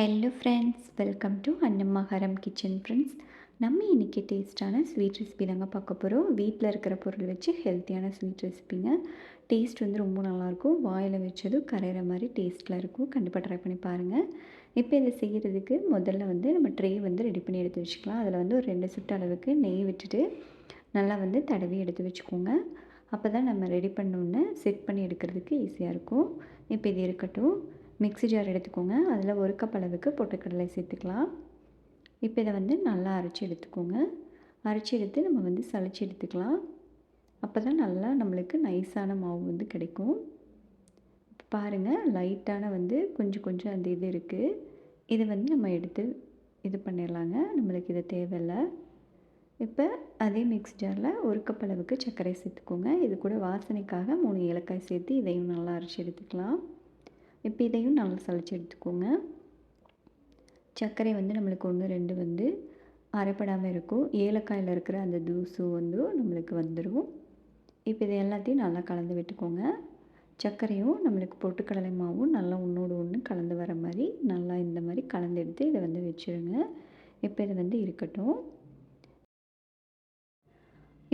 Hello friends welcome to அன்னம்மாஹரம் kitchen friends நம்ம இன்றைக்கி டேஸ்ட்டான ஸ்வீட் ரெசிபி தாங்க பார்க்க போகிறோம் வீட்டில் இருக்கிற பொருள் வச்சு ஹெல்த்தியான ஸ்வீட் ரெசிபிங்க டேஸ்ட் வந்து ரொம்ப நல்லாயிருக்கும். வாயில் வச்சதும் கரையிற மாதிரி டேஸ்ட்டில் இருக்கும். கண்டிப்பாக ட்ரை பண்ணி பாருங்கள் இப்போ இதை செய்கிறதுக்கு முதல்ல வந்து நம்ம ட்ரே வந்து ரெடி பண்ணி எடுத்து வச்சுக்கலாம். அதில் வந்து ஒரு ரெண்டு சுட்டு அளவுக்கு நெய் விட்டுட்டு நல்லா வந்து தடவி எடுத்து வச்சுக்கோங்க. அப்போ தான் நம்ம ரெடி பண்ணோன்னே செட் பண்ணி எடுக்கிறதுக்கு ஈஸியாக இருக்கும். இப்போ இது இருக்கட்டும். மிக்ஸி ஜார் எடுத்துக்கோங்க. அதில் ஒரு கப் அளவுக்கு பொட்டுக்கடலை சேர்த்துக்கலாம். இப்போ இதை வந்து நல்லா அரைச்சி எடுத்துக்கோங்க. அரைச்சி எடுத்து நம்ம வந்து சளிச்சு எடுத்துக்கலாம். அப்போ தான் நல்லா நம்மளுக்கு நைஸான மாவு வந்து கிடைக்கும். பாருங்கள் லைட்டான வந்து கொஞ்சம் கொஞ்சம் அந்த இது இருக்குது இதை வந்து நம்ம எடுத்து இது பண்ணிடலாங்க. நம்மளுக்கு இது தேவையில்லை. இப்போ அதே மிக்ஸ் ஜாரில் ஒரு கப் அளவுக்கு சர்க்கரை சேர்த்துக்கோங்க. இது கூட வாசனைக்காக மூணு ஏலக்காய் சேர்த்து இதையும் நல்லா அரைச்சி எடுத்துக்கலாம். இப்போ இதையும் நல்லா சளிச்சு எடுத்துக்கோங்க. சர்க்கரை வந்து நம்மளுக்கு ஒன்று ரெண்டு வந்து அரைப்படாமல் இருக்கும். ஏலக்காயில் இருக்கிற அந்த தூசு வந்து நம்மளுக்கு வந்துடும் இப்போ இது எல்லாத்தையும் நல்லா கலந்து விட்டுக்கோங்க. சர்க்கரையும் நம்மளுக்கு பொட்டுக்கடலை மாவும் நல்லா ஒன்றோடு ஒன்று கலந்து வர மாதிரி நல்லா இந்த மாதிரி கலந்து எடுத்து இதை வந்து வச்சுருங்க. இப்போ இது வந்து இருக்கட்டும்.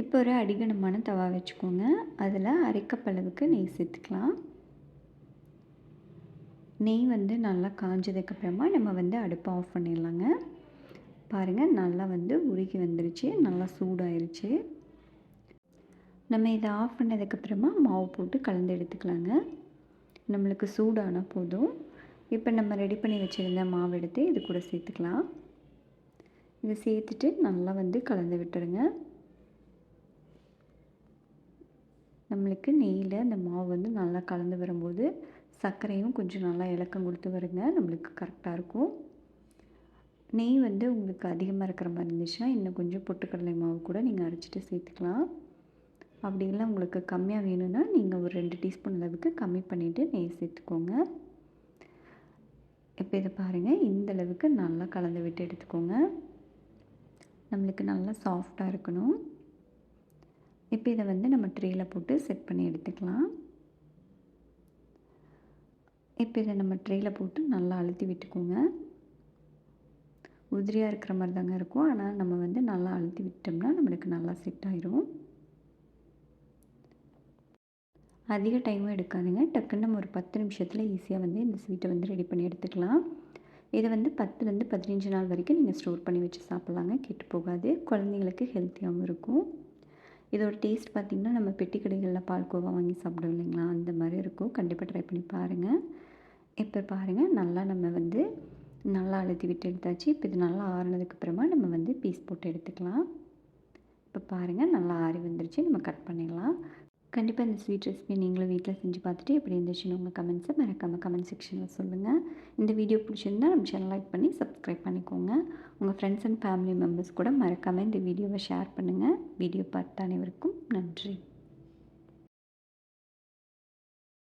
இப்போ ஒரு அடிகனமான தவா வச்சுக்கோங்க. அதில் அரைக்கப்பளவுக்கு நெய் சேர்த்துக்கலாம். நெய் வந்து நல்லா காஞ்சதுக்கப்புறமா நம்ம வந்து அடுப்பை ஆஃப் பண்ணிடலாங்க. பாருங்கள் நல்லா வந்து உருகி வந்துருச்சு நல்லா சூடாயிருச்சு. நம்ம இதை ஆஃப் பண்ணதுக்கப்புறமா மாவு போட்டு கலந்து எடுத்துக்கலாங்க. நம்மளுக்கு சூடானால் போதும். இப்போ நம்ம ரெடி பண்ணி வச்சுருந்த மாவு எடுத்து இது கூட சேர்த்துக்கலாம். இதை சேர்த்துட்டு நல்லா வந்து கலந்து விட்டுருங்க. நம்மளுக்கு நெய்யில் அந்த மாவு வந்து நல்லா கலந்து வரும்போது சர்க்கரையும் கொஞ்சம் நல்லா இலக்கம் கொடுத்து வருங்க. நம்மளுக்கு கரெக்டாக இருக்கும். நெய் வந்து உங்களுக்கு அதிகமாக இருக்கிற மாதிரி இருந்துச்சுன்னா இன்னும் கொஞ்சம் பொட்டுக்கடலை மாவு கூட நீங்கள் அரைச்சிட்டு சேர்த்துக்கலாம். அப்படி இல்லை உங்களுக்கு கம்மியாக வேணும்னா நீங்கள் ஒரு ரெண்டு டீஸ்பூன் அளவுக்கு கம்மி பண்ணிவிட்டு நெய் சேர்த்துக்கோங்க. இப்போ இதை பாருங்கள் இந்த அளவுக்கு நல்லா கலந்து விட்டு எடுத்துக்கோங்க. நம்மளுக்கு நல்லா சாஃப்டாக இருக்கணும். இப்போ இதை வந்து நம்ம ட்ரேயில் போட்டு செட் பண்ணி எடுத்துக்கலாம். இப்போ இதை நம்ம ட்ரேயில் போட்டு நல்லா அழுத்தி விட்டுக்கோங்க. உதிரியாக இருக்கிற மாதிரி தாங்க இருக்கும். ஆனால் நம்ம வந்து நல்லா அழுத்தி விட்டோம்னா நம்மளுக்கு நல்லா செட் ஆயிரும். அதிக டைமும் எடுக்காதுங்க. டக்குன்னு நம்ம ஒரு பத்து நிமிஷத்தில் ஈஸியாக வந்து இந்த ஸ்வீட்டை வந்து ரெடி பண்ணி எடுத்துக்கலாம். இதை வந்து பத்துலேருந்து பதினஞ்சு நாள் வரைக்கும் நீங்கள் ஸ்டோர் பண்ணி வச்சு சாப்பிட்லாங்க. கெட்டு போகாது. குழந்தைங்களுக்கு ஹெல்த்தியாகவும் இருக்கும். இதோட டேஸ்ட் பார்த்திங்கன்னா நம்ம பெட்டி கடைகளில் பால்கோவா வாங்கி சாப்பிடுவோம் இல்லைங்களா? அந்த மாதிரி இருக்கும். கண்டிப்பாக ட்ரை பண்ணி பாருங்கள் இப்போ பாருங்கள் நல்லா நம்ம வந்து நல்லா அழுத்தி விட்டு எடுத்தாச்சு. இப்போ இது நல்லா ஆறுனதுக்கப்புறமா நம்ம வந்து பீஸ் போட்டு எடுத்துக்கலாம். இப்போ பாருங்கள் நல்லா ஆறி வந்துருச்சு. நம்ம கட் பண்ணிடலாம். கண்டிப்பாக இந்த ஸ்வீட் ரெசிபி நீங்களும் வீட்டில் செஞ்சு பார்த்துட்டு எப்படி இருந்துச்சுன்னு உங்கள் கமெண்ட்ஸை மறக்காமல் கமெண்ட் செக்ஷனில் சொல்லுங்கள் இந்த வீடியோ பிடிச்சிருந்தால் நம்ம சேனல் லைக் பண்ணி சப்ஸ்கிரைப் பண்ணிக்கோங்க. உங்கள் ஃப்ரெண்ட்ஸ் அண்ட் ஃபேமிலி மெம்பர்ஸ் கூட மறக்காமல் இந்த வீடியோவை ஷேர் பண்ணுங்கள் வீடியோ பார்த்த அனைவருக்கும் நன்றி.